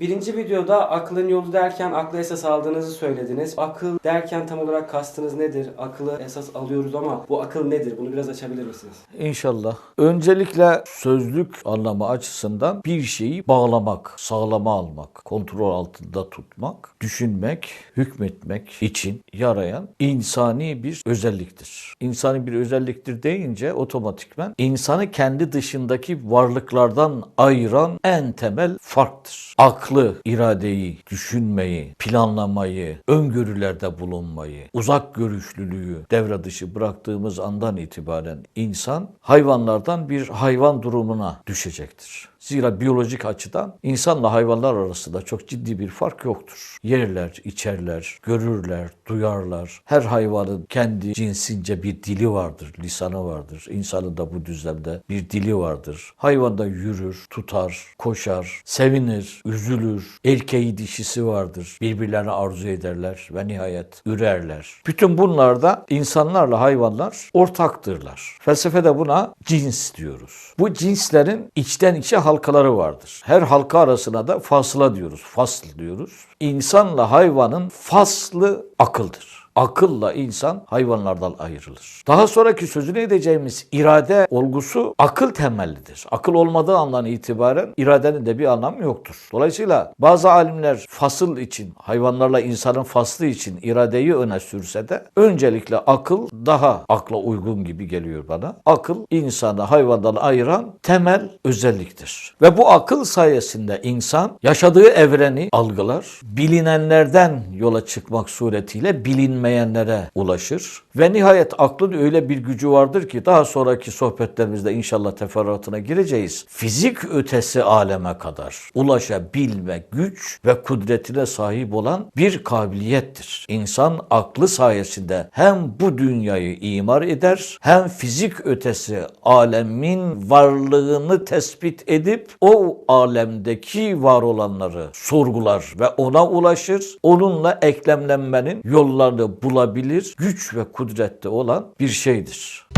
Birinci videoda aklın yolu derken aklı esas aldığınızı söylediniz. Akıl derken tam olarak kastınız nedir? Akıllı esas alıyoruz ama bu akıl nedir? Bunu biraz açabilir misiniz? İnşallah. Öncelikle sözlük anlamı açısından bir şeyi bağlamak, sağlama almak, kontrol altında tutmak, düşünmek, hükmetmek için yarayan insani bir özelliktir. İnsani bir özelliktir deyince otomatikmen insanı kendi dışındaki varlıklardan ayıran en temel farktır. Aklı, iradeyi, düşünmeyi, planlamayı, öngörülerde bulunmayı, uzak görüşlülüğü devre dışı bıraktığımız andan itibaren insan hayvanlardan bir hayvan durumuna düşecektir. Zira biyolojik açıdan insanla hayvanlar arasında çok ciddi bir fark yoktur. Yerler, içerler, görürler, duyarlar. Her hayvanın kendi cinsince bir dili vardır, lisanı vardır. İnsanın da bu düzlemde bir dili vardır. Hayvan da yürür, tutar, koşar, sevinir, üzülür. Erkeği dişisi vardır. Birbirlerini arzu ederler ve nihayet ürerler. Bütün bunlarda insanlarla hayvanlar ortaktırlar. Felsefede buna cins diyoruz. Bu cinslerin içten içe halkaları vardır. Her halka arasına da fasla diyoruz, fasl diyoruz. İnsanla hayvanın faslı akıldır. Akılla insan hayvanlardan ayrılır. Daha sonraki sözünü edeceğimiz irade olgusu akıl temellidir. Akıl olmadığı andan itibaren iradenin de bir anlamı yoktur. Dolayısıyla bazı alimler fasıl için, hayvanlarla insanın faslı için iradeyi öne sürse de öncelikle akıl daha akla uygun gibi geliyor bana. Akıl insanı hayvandan ayıran temel özelliktir. Ve bu akıl sayesinde insan yaşadığı evreni algılar, bilinenlerden yola çıkmak suretiyle bilinmeyenlere ulaşır ve nihayet aklın öyle bir gücü vardır ki daha sonraki sohbetlerimizde inşallah teferruatına gireceğiz. Fizik ötesi aleme kadar ulaşabilme güç ve kudretine sahip olan bir kabiliyettir. İnsan aklı sayesinde hem bu dünyayı imar eder hem fizik ötesi alemin varlığını tespit edip o alemdeki var olanları sorgular ve ona ulaşır. Onunla eklemlenmenin yollarını bulabilir güç ve kudrette olan bir şeydir.